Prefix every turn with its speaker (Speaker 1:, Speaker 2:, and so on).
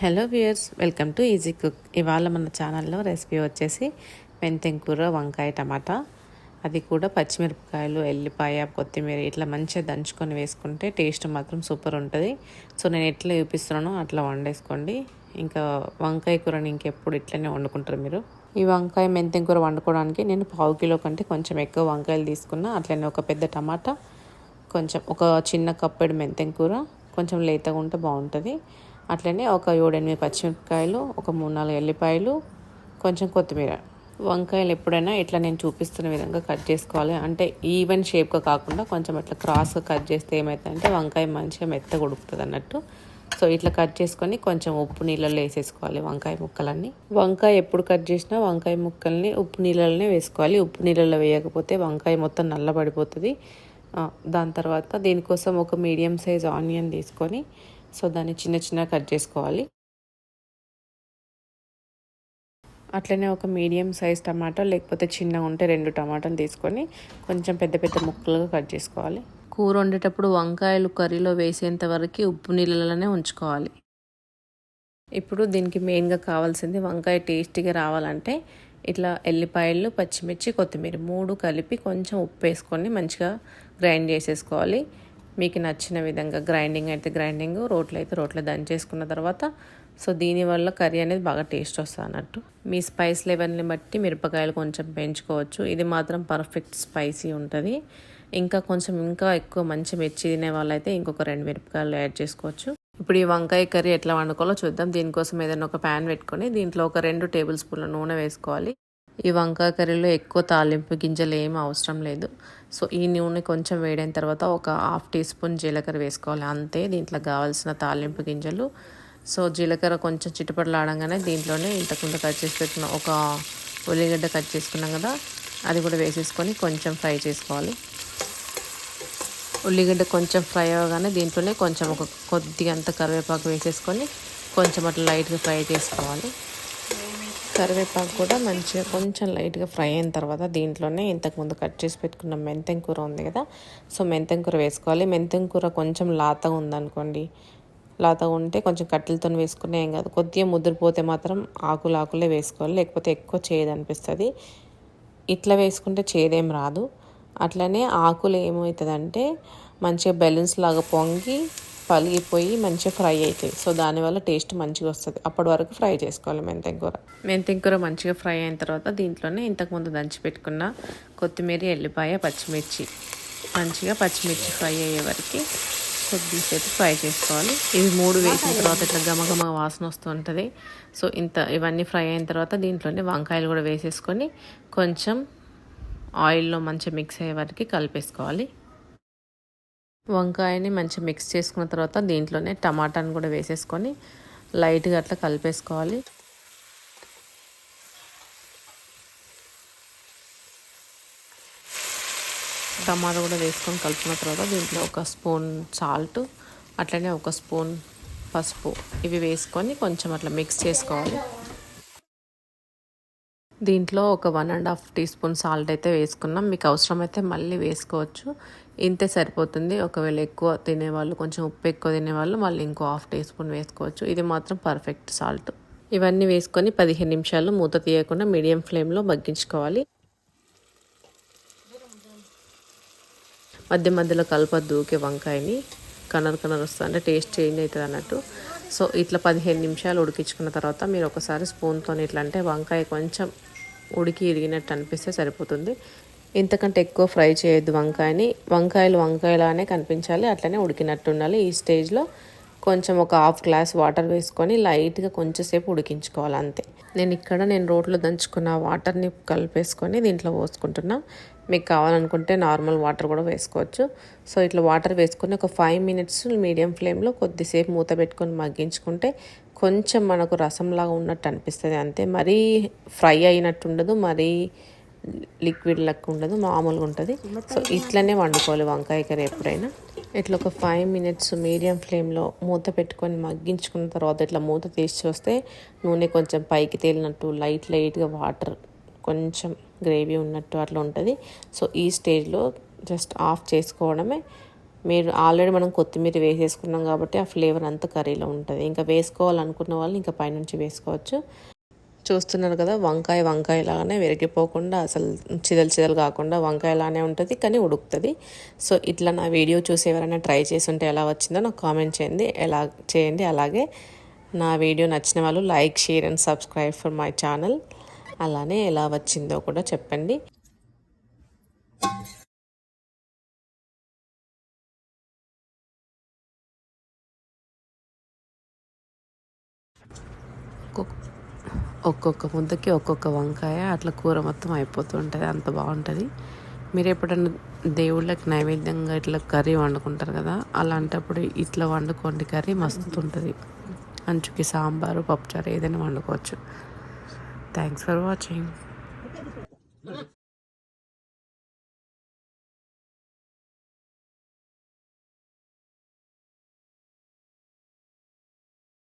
Speaker 1: Hello viewers welcome to easy cook. ఇవాళ మన ఛానల్లో రెసిపీ వచ్చేసి మెంతెం కూర వంకాయ టమాటా. అది కూడా పచ్చిమిరపకాయలు ఎల్లిపాయ కొత్తిమీర ఇట్లా మంచిగా దంచుకొని వేసుకుంటే టేస్ట్ మాత్రం సూపర్ ఉంటుంది. సో నేను ఎట్లా చూపిస్తున్నానో అట్లా వండేసుకోండి. ఇంకా వంకాయ కూరని ఇంకెప్పుడు ఇట్లనే వండుకుంటారు మీరు. ఈ వంకాయ మెంతెం కూర వండుకోవడానికి నేను పావు కిలో కంటే కొంచెం ఎక్కువ వంకాయలు తీసుకున్నా. అట్లనే ఒక పెద్ద టమాటా కొంచెం ఒక చిన్న కప్పెడు మెంతెం కూర కొంచెం లేతగా ఉంటే బాగుంటుంది. అట్లనే ఒక ఏడెనిమిది పచ్చిమిరపకాయలు ఒక మూడు నాలుగు ఎల్లిపాయలు కొంచెం కొత్తిమీర. వంకాయలు ఎప్పుడైనా ఇట్లా నేను చూపిస్తున్న విధంగా కట్ చేసుకోవాలి. అంటే ఈవెన్ షేప్గా కాకుండా కొంచెం ఇట్లా క్రాస్గా కట్ చేస్తే ఏమవుతుందంటే వంకాయ మంచిగా మెత్తగా ఉడుకుతుంది అన్నట్టు. సో ఇట్లా కట్ చేసుకొని కొంచెం ఉప్పు నీళ్ళల్లో వేసేసుకోవాలి వంకాయ ముక్కలన్నీ. వంకాయ ఎప్పుడు కట్ చేసినా వంకాయ ముక్కల్ని ఉప్పు నీళ్ళలోనే వేసుకోవాలి. ఉప్పు నీళ్ళలో వేయకపోతే వంకాయ మొత్తం నల్లబడిపోతుంది. దాని తర్వాత దీనికోసం ఒక మీడియం సైజ్ ఆనియన్ తీసుకొని సో దాన్ని చిన్న చిన్న కట్ చేసుకోవాలి. అట్లనే ఒక మీడియం సైజ్ టమాటా లేకపోతే చిన్నగా ఉంటే రెండు టమాటాలు తీసుకొని కొంచెం పెద్ద పెద్ద ముక్కలుగా కట్ చేసుకోవాలి. కూర వండేటప్పుడు వంకాయలు కర్రీలో వేసేంత వరకు ఉప్పు నీళ్ళలోనే ఉంచుకోవాలి. ఇప్పుడు దీనికి మెయిన్గా కావాల్సింది వంకాయ టేస్టీగా రావాలంటే ఇట్లా ఎల్లిపాయలు పచ్చిమిర్చి కొత్తిమీర మూడు కలిపి కొంచెం ఉప్పు వేసుకొని మంచిగా గ్రైండ్ చేసేసుకోవాలి. మీకు నచ్చిన విధంగా గ్రైండింగ్ అయితే గ్రైండింగ్ రోట్లో అయితే రోట్లో దంచేసుకున్న తర్వాత సో దీనివల్ల కర్రీ అనేది బాగా టేస్ట్ వస్తుంది అన్నట్టు. మీ స్పైస్ లెవెల్ని బట్టి మిరపకాయలు కొంచెం పెంచుకోవచ్చు. ఇది మాత్రం పర్ఫెక్ట్ స్పైసీ ఉంటుంది. ఇంకా కొంచెం ఇంకా ఎక్కువ మంచి మిర్చి తినే వాళ్ళైతే ఇంకొక రెండు మిరపకాయలు యాడ్ చేసుకోవచ్చు. ఇప్పుడు ఈ వంకాయ కర్రీ ఎట్లా వండుకోవాలో చూద్దాం. దీనికోసం ఏదైనా ఒక ప్యాన్ పెట్టుకొని దీంట్లో ఒక రెండు టేబుల్ స్పూన్ల నూనె వేసుకోవాలి. ఈ వంకాయ కర్రీలో ఎక్కువ తాలింపు గింజలు ఏమి అవసరం లేదు. సో ఈ నూనె కొంచెం వేడైన తర్వాత ఒక హాఫ్ టీ స్పూన్ జీలకర్ర వేసుకోవాలి. అంతే దీంట్లో కావాల్సిన తాలింపు గింజలు. సో జీలకర్ర కొంచెం చిట్టుపడలాడంగానే దీంట్లోనే ఇంతకుముందు కట్ చేసి పెట్టిన ఒక ఉల్లిగడ్డ కట్ చేసుకున్నాం కదా అది కూడా వేసేసుకొని కొంచెం ఫ్రై చేసుకోవాలి. ఉల్లిగడ్డ కొంచెం ఫ్రై అవ్వగానే దీంట్లోనే కొంచెం ఒక కొద్దిగా అంత కరివేపాకు వేసేసుకొని కొంచెం అట్లా లైట్గా ఫ్రై చేసుకోవాలి. కరివేపాకు కూడా మంచిగా కొంచెం లైట్గా ఫ్రై అయిన తర్వాత దీంట్లోనే ఇంతకుముందు కట్ చేసి పెట్టుకున్న మెంతెం కూర ఉంది కదా సో మెంతెం కూర వేసుకోవాలి. మెంతెం కూర కొంచెం లాతగా ఉందనుకోండి లాతగా ఉంటే కొంచెం కట్టెలతో వేసుకునే ఏం కాదు. కొద్దిగా ముద్రపోతే మాత్రం ఆకులు ఆకులే వేసుకోవాలి లేకపోతే ఎక్కువ చేదు అనిపిస్తుంది. ఇట్లా వేసుకుంటే చేదేం రాదు. అట్లనే ఆకులు ఏమవుతుందంటే మంచిగా బెలూన్స్ లాగా పొంగి పలిగిపోయి మంచిగా ఫ్రై అవుతాయి. సో దానివల్ల టేస్ట్ మంచిగా వస్తుంది. అప్పటి వరకు ఫ్రై చేసుకోవాలి మెంతెం కూర మెంతెం కూర మంచిగా ఫ్రై అయిన తర్వాత దీంట్లోనే ఇంతకుముందు దంచి పెట్టుకున్న కొత్తిమీర ఎల్లిపాయ పచ్చిమిర్చి. మంచిగా పచ్చిమిర్చి ఫ్రై అయ్యే వరకు కొద్దిసేపు ఫ్రై చేసుకోవాలి. ఇవి మూడు వేసిన తర్వాత ఇట్లా గమగమ వాసన వస్తుంటుంది సో ఇంత ఇవన్నీ ఫ్రై అయిన తర్వాత దీంట్లోనే వంకాయలు కూడా వేసేసుకొని కొంచెం ఆయిల్లో మంచిగా మిక్స్ అయ్యే వరకు కలిపేసుకోవాలి. వంకాయని మంచిగా మిక్స్ చేసుకున్న తర్వాత దీంట్లోనే టమాటాని కూడా వేసేసుకొని లైట్గా అట్లా కలిపేసుకోవాలి. టమాటా కూడా వేసుకొని కలుపుకున్న తర్వాత దీంట్లో ఒక స్పూన్ సాల్ట్ అట్లనే ఒక స్పూన్ పసుపు ఇవి వేసుకొని కొంచెం అట్లా మిక్స్ చేసుకోవాలి. దీంట్లో ఒక one and half teaspoon salt అయితే వేసుకున్నాం. మీకు అవసరమైతే మళ్ళీ వేసుకోవచ్చు. ఇంతే సరిపోతుంది. ఒకవేళ ఎక్కువ తినేవాళ్ళు కొంచెం ఉప్పు ఎక్కువ తినేవాళ్ళు మళ్ళీ ఇంకో హాఫ్ టీ స్పూన్ వేసుకోవచ్చు. ఇది మాత్రం పర్ఫెక్ట్ సాల్ట్. ఇవన్నీ వేసుకొని పదిహేను నిమిషాలు మూత తీయకుండా మీడియం ఫ్లేమ్లో మగ్గించుకోవాలి. మధ్య మధ్యలో కలపద్దు ఊకే వంకాయని కనర్ కనర్ వస్తుంది అంటే టేస్ట్ చేంజ్ అవుతుంది అన్నట్టు. సో ఇట్లా పదిహేను నిమిషాలు ఉడికించుకున్న తర్వాత మీరు ఒకసారి స్పూన్తో ఇట్లా అంటే వంకాయ కొంచెం ఉడికి ఇరిగినట్టు అనిపిస్తే సరిపోతుంది. ఇంతకంటే ఎక్కువ ఫ్రై చేయొద్దు వంకాయని. వంకాయలు వంకాయలానే కనిపించాలి అట్లనే ఉడికినట్టు ఉండాలి. ఈ స్టేజ్లో కొంచెం ఒక హాఫ్ గ్లాస్ వాటర్ వేసుకొని లైట్గా కొంచెంసేపు ఉడికించుకోవాలి అంతే. నేను ఇక్కడ నేను రోట్లో దంచుకున్న వాటర్ని కలిపేసుకొని దీంట్లో పోసుకుంటున్నా. మీకు కావాలనుకుంటే నార్మల్ వాటర్ కూడా వేసుకోవచ్చు. సో ఇట్లా వాటర్ వేసుకొని ఒక ఫైవ్ మినిట్స్ మీడియం ఫ్లేమ్లో కొద్దిసేపు మూత పెట్టుకొని మగ్గించుకుంటే కొంచెం మనకు రసంలాగా ఉన్నట్టు అనిపిస్తుంది అంతే. మరీ ఫ్రై అయినట్టు ఉండదు మరీ లిక్విడ్ లెక్క ఉండదు మామూలుగా ఉంటుంది. సో ఇట్లనే వండుకోవాలి వంకాయ కర్రీ ఎప్పుడైనా. ఇట్లా ఒక ఫైవ్ మినిట్స్ మీడియం ఫ్లేమ్లో మూత పెట్టుకొని మగ్గించుకున్న తర్వాత ఇట్లా మూత తీసి చూస్తే నూనె కొంచెం పైకి తేలినట్టు లైట్ లైట్గా వాటర్ కొంచెం గ్రేవీ ఉన్నట్టు అట్లా ఉంటుంది. సో ఈ స్టేజ్లో జస్ట్ ఆఫ్ చేసుకోవడమే. మీరు ఆల్రెడీ మనం కొత్తిమీర వేసేసుకున్నాం కాబట్టి ఆ ఫ్లేవర్ అంతా కర్రీలో ఉంటుంది. ఇంకా వేసుకోవాలనుకున్న వాళ్ళు ఇంకా పైనుంచి వేసుకోవచ్చు. చూస్తున్నారు కదా వంకాయ వంకాయ లాగానే విరిగిపోకుండా అసలు చిదలు చిదలు కాకుండా వంకాయలానే ఉంటుంది కానీ ఉడుకుతుంది. సో ఇట్లా నా వీడియో చూసి ఎవరైనా ట్రై చేసి ఉంటే ఎలా వచ్చిందో నాకు కామెంట్ చేయండి. ఎలా చేయండి? అలాగే నా వీడియో నచ్చిన వాళ్ళు like share and subscribe for my channel. అలానే ఎలా వచ్చిందో కూడా చెప్పండి. కుక్. ఒక్కొక్క ముద్దకి ఒక్కొక్క వంకాయ అట్లా కూర మొత్తం అయిపోతూ ఉంటుంది అంత బాగుంటుంది. మీరు ఎప్పుడన్నా దేవుళ్ళకి నైవేద్యంగా ఇట్లా కర్రీ వండుకుంటారు కదా అలాంటప్పుడు ఇట్లా వండుకోండి కర్రీ మస్తు ఉంటుంది. అంచుకి సాంబారు పప్పుచారు ఏదైనా వండుకోవచ్చు. Thanks for watching